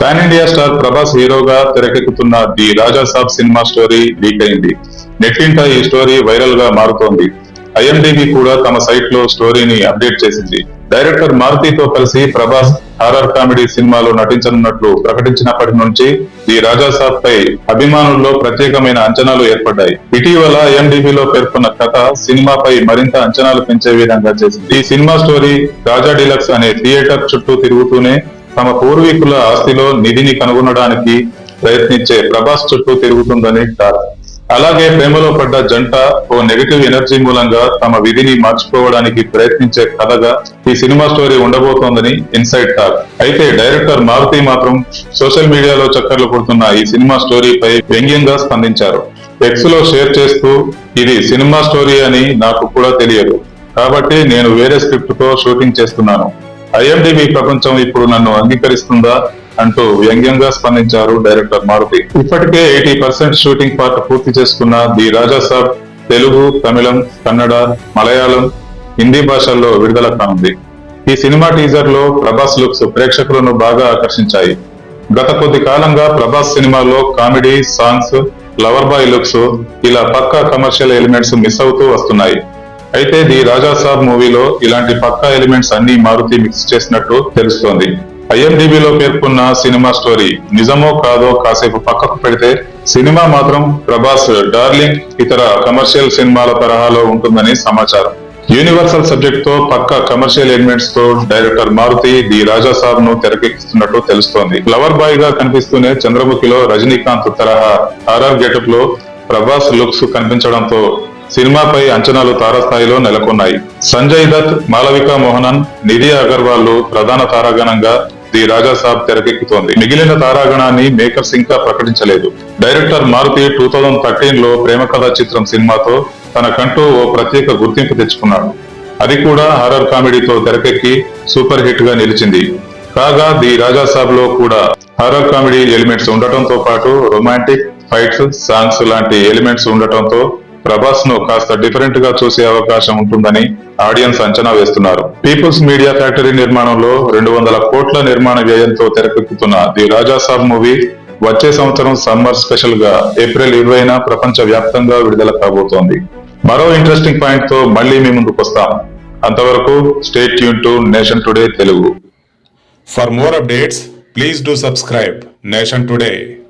Pan India star Prabhas హీరోగా తెరకెక్కుతున్న the Raja Saab cinema story leak అయింది. నెట్టింట ఈ స్టోరీ వైరల్గా మారుతోంది. ఐఎండిబి కూడా తమ సైట్లో స్టోరీని అప్డేట్ చేసింది. డైరెక్టర్ మారుతితో కలిసి ప్రభాస్ హారర్ కామెడీ సినిమాలో నటించనున్నట్లు ప్రకటించినప్పటి నుంచి ది రాజా సాబ్ పై అభిమానుల్లో ప్రత్యేకమైన అంచనాలు ఏర్పడ్డాయి. ఇటీవల IMDb లో పేర్కొన్న కథ సినిమాపై మరింత అంచనాలు పెంచే విధంగా చేసింది. ఈ సినిమా స్టోరీ రాజా డిలక్స్ అనే థియేటర్ చుట్టూ తిరుగుతూనే తమ పూర్వీకుల ఆస్తిలో నిధిని కనుగొనడానికి ప్రయత్నించే ప్రభాస్ చుట్టూ తిరుగుతుందని టాక్. అలాగే ప్రేమలో పడ్డ జంట ఓ నెగిటివ్ ఎనర్జీ మూలంగా తమ విధిని మార్చుకోవడానికి ప్రయత్నించే కథగా ఈ సినిమా స్టోరీ ఉండబోతోందని ఇన్సైడ్ టాక్. అయితే డైరెక్టర్ మారుతి మాత్రం సోషల్ మీడియాలో చక్కర్లు కొడుతున్న ఈ సినిమా స్టోరీపై వ్యంగ్యంగా స్పందించారు. ఎక్స్లో షేర్ చేస్తూ ఇది సినిమా స్టోరీ అని నాకు కూడా తెలియదు. కాబట్టి నేను వేరే స్క్రిప్ట్తో షూటింగ్ చేస్తున్నాను. ఐఎండిబి ప్రపంచం ఇప్పుడు నన్ను అంగీకరిస్తుందా అంటూ వ్యంగ్యంగా స్పందించారు డైరెక్టర్ మారుతి. ఇప్పటికే ఎయిటీ పర్సెంట్ షూటింగ్ పార్ట్ పూర్తి చేసుకున్న ది రాజా సాబ్ తెలుగు తమిళం కన్నడ మలయాళం హిందీ భాషల్లో విడుదల కానుంది. ఈ సినిమా టీజర్లో ప్రభాస్ లుక్స్ ప్రేక్షకులను బాగా ఆకర్షించాయి. గత కొద్ది కాలంగా ప్రభాస్ సినిమాలో comedy songs lover boy looks ఇలా పక్కా కమర్షియల్ ఎలిమెంట్స్ మిస్ అవుతూ వస్తున్నాయి. అయితే ది రాజా సాబ్ మూవీలో ఇలాంటి పక్కా ఎలిమెంట్స్ అన్ని మారుతి మిక్స్ చేసినట్టు తెలుస్తోంది. ఐఎండిబిలో లో పేర్కొన్న సినిమా స్టోరీ నిజమో కాదో కాసేపు పక్కకు పెడితే సినిమా మాత్రం ప్రభాస్ డార్లింగ్ ఇతర కమర్షియల్ సినిమాల తరహాలో ఉంటుందని సమాచారం. యూనివర్సల్ సబ్జెక్ట్తో పక్క కమర్షియల్ ఎలిమెంట్స్తో డైరెక్టర్ మారుతి ది రాజా సాబ్ను తెరకెక్కిస్తున్నట్టు తెలుస్తోంది. ఫ్లవర్ బాయ్గా కనిపిస్తూనే చంద్రముఖిలో రజనీకాంత్ తరహా ఆర్ఆర్ గెటప్లో ప్రభాస్ లుక్స్ కనిపించడంతో సినిమాపై అంచనాలు తారస్థాయిలో నెలకొన్నాయి. సంజయ్ దత్ మాలవిక మోహనన్ నిధి అగర్వాల్ ప్రధాన తారాగణంగా ది రాజా సాబ్ తెరకెక్కుతోంది. మిగిలిన తారాగణాన్ని మేకర్స్ ఇంకా ప్రకటించలేదు. డైరెక్టర్ మారుతి టూ థౌజండ్ థర్టీన్లో ప్రేమ కథ చిత్రం సినిమాతో తనకంటూ ఓ ప్రత్యేక గుర్తింపు తెచ్చుకున్నాడు. అది కూడా హారర్ కామెడీతో తెరకెక్కి సూపర్ హిట్గా నిలిచింది. కాగా ది రాజా సాబ్లో కూడా హారర్ కామెడీ ఎలిమెంట్స్ ఉండటంతో పాటు రొమాంటిక్ ఫైట్స్ సాంగ్స్ లాంటి ఎలిమెంట్స్ ఉండటంతో ప్రభాస్ను కాస్త డిఫరెంట్గా చూసే అవకాశం ఉంటుందని ఆడియన్స్ అంచనా వేస్తున్నారు. పీపుల్స్ మీడియా ఫ్యాక్టరీ నిర్మాణంలో రెండు వందల కోట్ల నిర్మాణ వ్యయంతో తెరకెక్కుతున్న ది రాజాసాబ్ మూవీ వచ్చే సంవత్సరం సమ్మర్ స్పెషల్గా ఏప్రిల్ ఇరవైన ప్రపంచ వ్యాప్తంగా విడుదల కాబోతోంది. మరో ఇంట్రెస్టింగ్ పాయింట్తో మళ్ళీ మీ ముందుకు వస్తాం. అంతవరకు stay tuned to nation today Telugu. For more updates please do subscribe nation today